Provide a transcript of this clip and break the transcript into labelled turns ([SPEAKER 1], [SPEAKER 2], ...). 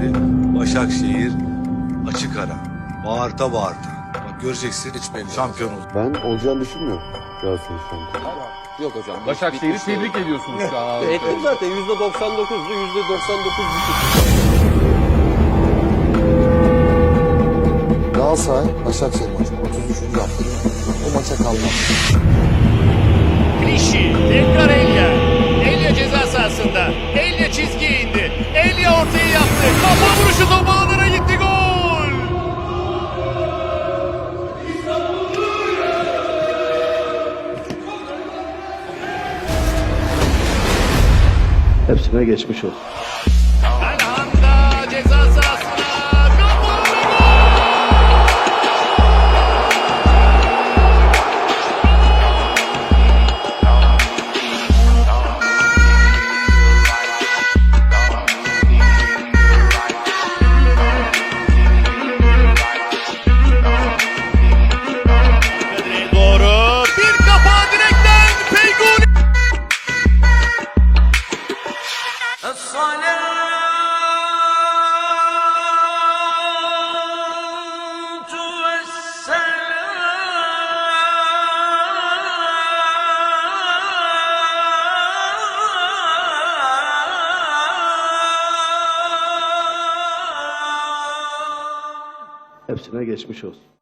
[SPEAKER 1] abi Başakşehir açık ara. Bağırta bağırta. Bak göreceksin hiç belli. Şampiyon oldu.
[SPEAKER 2] Ben olacağını düşünmüyorum Galatasaray şampiyonu.
[SPEAKER 3] Yok hocam.
[SPEAKER 4] Başakşehir'i
[SPEAKER 3] Bitmiş
[SPEAKER 4] tebrik ediyorsunuz şu an.
[SPEAKER 3] Ettim zaten %99'du %99
[SPEAKER 5] Galatasaray Başakşehir maçı 33. hafta? O maça kalmaz.
[SPEAKER 6] Hepsine geçmiş olsun. Hepsine geçmiş olsun.